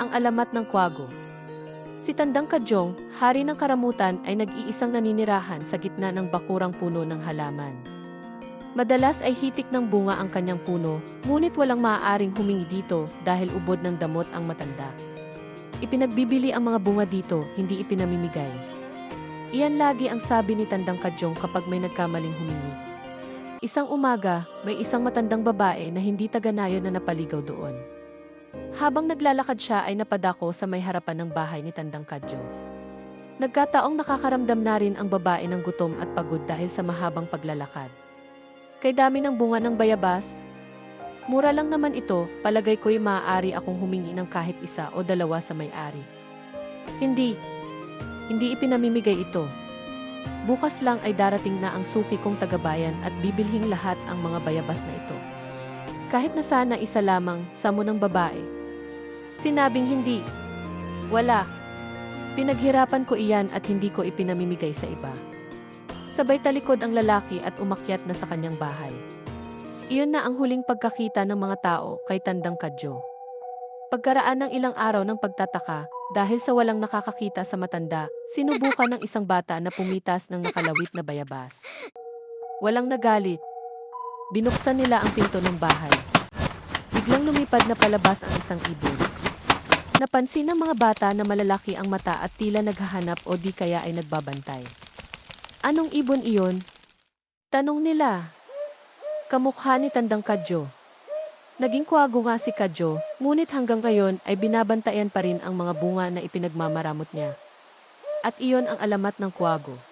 Ang alamat ng kwago. Si Tandang Kadyong, hari ng karamutan ay nag-iisang naninirahan sa gitna ng bakurang puno ng halaman. Madalas ay hitik ng bunga ang kanyang puno, ngunit walang maaaring humingi dito dahil ubod ng damot ang matanda. Ipinagbibili ang mga bunga dito, hindi ipinamimigay. Iyan lagi ang sabi ni Tandang Kadyong kapag may nagkamaling humingi. Isang umaga, may isang matandang babae na hindi taga-nayon na napaligaw doon. Habang naglalakad siya ay napadako sa may harapan ng bahay ni Tandang Kadyo. Nagkataong nakakaramdam na rin ang babae ng gutom at pagod dahil sa mahabang paglalakad. Kay dami ng bunga ng bayabas, mura lang naman ito, palagay ko'y maaari akong humingi ng kahit isa o dalawa sa may-ari. Hindi, hindi ipinamimigay ito. Bukas lang ay darating na ang suki kong tagabayan at bibilhing lahat ang mga bayabas na ito. Kahit na sana isa lamang, samo ng babae. Sinabing hindi. Wala. Pinaghirapan ko iyan at hindi ko ipinamimigay sa iba. Sabay talikod ang lalaki at umakyat na sa kanyang bahay. Iyon na ang huling pagkakita ng mga tao kay Tandang Kadyo. Pagkaraan ng ilang araw ng pagtataka, dahil sa walang nakakakita sa matanda, sinubukan ng isang bata na pumitas ng nakalawit na bayabas. Walang nagalit. Binuksan nila ang pinto ng bahay. Biglang lumipad na palabas ang isang ibon. Napansin ng mga bata na malalaki ang mata at tila naghahanap o di kaya ay nagbabantay. Anong ibon iyon? Tanong nila. Kamukha ni Tandang Kadyo. Naging kwago nga si Kadyo, ngunit hanggang ngayon ay binabantayan pa rin ang mga bunga na ipinagmamaramot niya. At iyon ang alamat ng kwago.